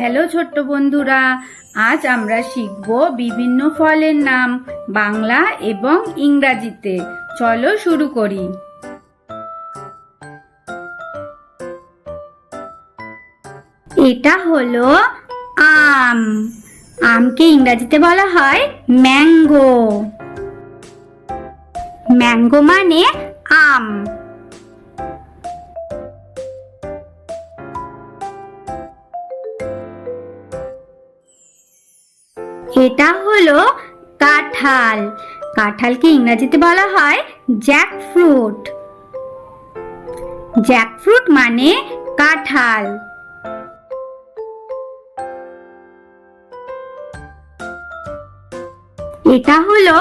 Hello ছোট্ট বন্ধুরা, আজ আমরা শিখব বিভিন্ন ফলের নাম বাংলা এবং ইংরাজিতে। চলো শুরু করি। এটা হলো আম। আমকে ইংরাজিতে বলা হয় ম্যাঙ্গো। ম্যাঙ্গো মানে আম। এটা হলো কাঁঠাল। কাঁঠালকে ইংরেজিতে বলা হয় জ্যাক ফ্রুট জ্যাক ফ্রুট মানে কাঁঠাল। এটা হলো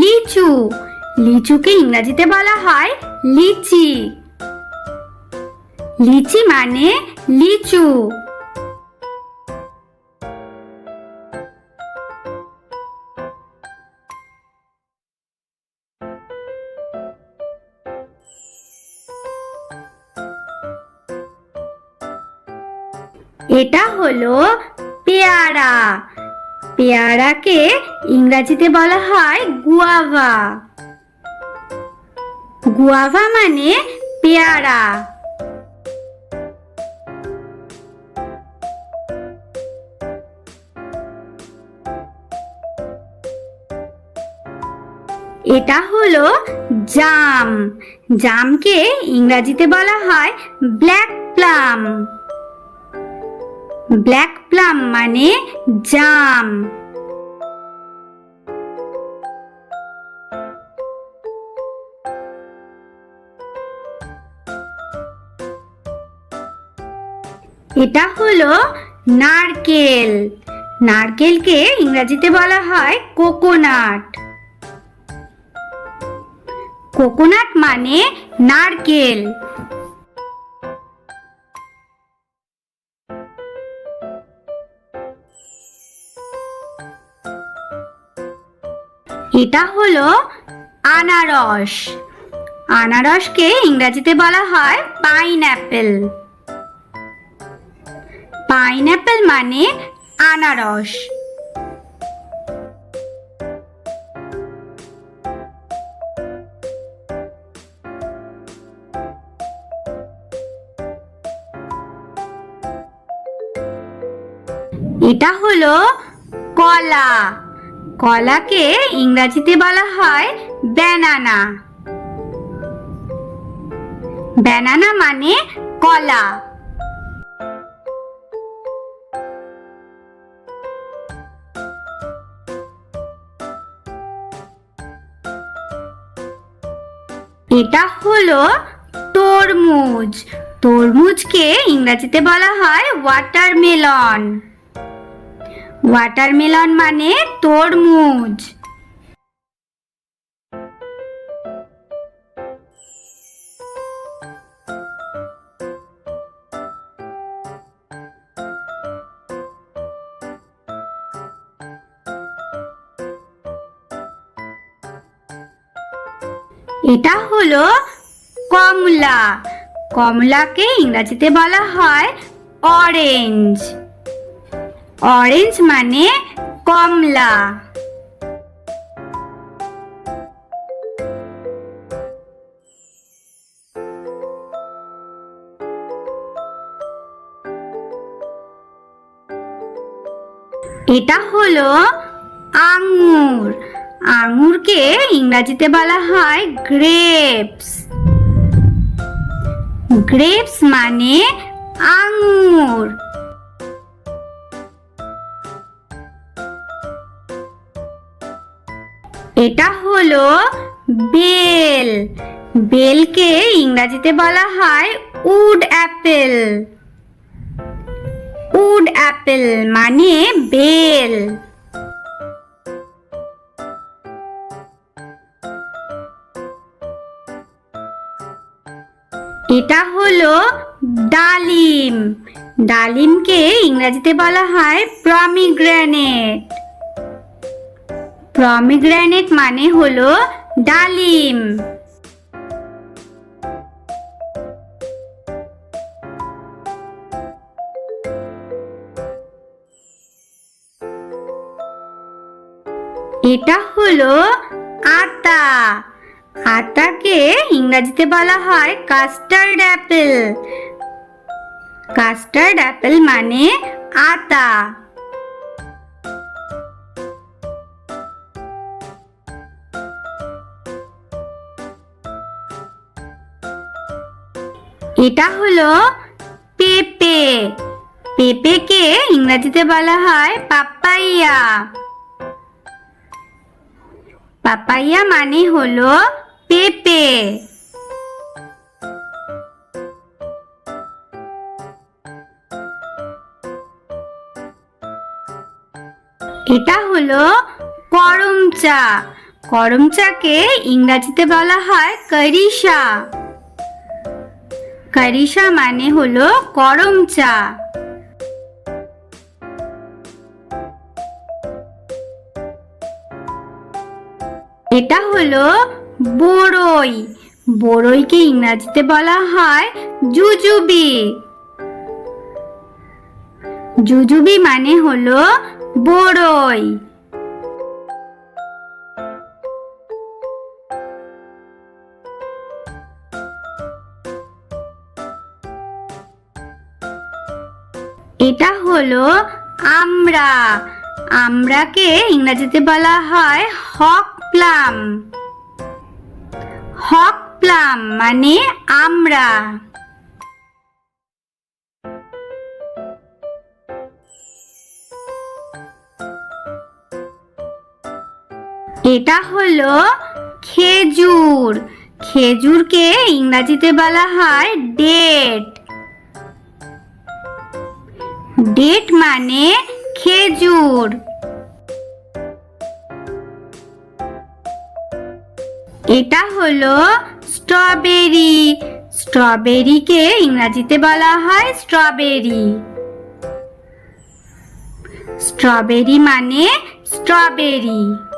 লিচু। লিচুকে ইংরেজিতে বলা হয় লিচি। লিচি মানে লিচু। এটা হলো পেয়ারা। পেয়ারাকে ইংরাজিতে বলা হয় গুয়াভা। গুয়াভা মানে পেয়ারা। এটা হলো জাম। জামকে ইংরাজিতে বলা হয় ব্ল্যাক প্লাম। ব্ল্যাক প্লাম মানে জাম। এটা হলো নারকেল। নারকেলকে ইংরেজিতে বলা হয় কোকোনাট। কোকোনাট মানে নারকেল। এটা হলো আনারস। আনারসকে ইংরেজিতে বলা হয় পাইনঅ্যাপেল পাইনঅ্যাপেল মানে আনারস। এটা হলো কলা। কলাকে ইংরাজিতে বলা হয় ব্যানানা। ব্যানানা মানে কলা। এটা হলো তরমুজ। তরমুজকে ইংরাজিতে বলা হয় ওয়াটারমেলন। ওয়াটারমেলন মানে তরমুজ। এটা হলো কমলা। কমলাকে ইংরাজিতে বলা হয় অরেঞ্জ অরেঞ্জ মানে কমলা। এটা হলো আঙুর। আঙুরকে ইংরাজিতে বলা হয় গ্রেপস। গ্রেপস মানে আঙুর। এটা হলো বেল। বেলকে ইংরাজিতে বলা হয় উড অ্যাপেল। উড অ্যাপেল মানে বেল। এটা হলো ডালিম। ডালিমকে ইংরাজিতে বলা হয় প্রমিগ্রেনেট প্রমিগ্রানেট মানে হলো ডালিম। এটা হলো আতা। আতাকে ইংরাজিতে বলা হয় কাস্টার্ড অ্যাপেল কাস্টার্ড অ্যাপেল মানে আতা। এটা হলো পেঁপে। পেঁপেকে ইংরেজিতে বলা হয় পাপাইয়া। পাপাইয়া মানে হলো পেঁপে। এটা হলো করম চা করম চাকে ইংরাজিতে বলা হয় করিসা করিসা মানে হলো করম চা। এটা হলো বড়ই বড়ইকে ইংরাজিতে বলা হয় জুজুবি। জুজুবি মানে হলো বড়ই এটা হলো আমরা। আমরাকে ইংরেজিতে বলা হয় হক প্লাম। হক প্লাম মানে আমরা। এটা হলো খেজুর। খেজুরকে ইংরাজিতে বলা হয় ডেট। ডেট মানে খেজুর। এটা হলো স্ট্রবেরি। স্ট্রবেরিকে ইংরাজিতে বলা হয় স্ট্রবেরি। স্ট্রবেরি মানে স্ট্রবেরি।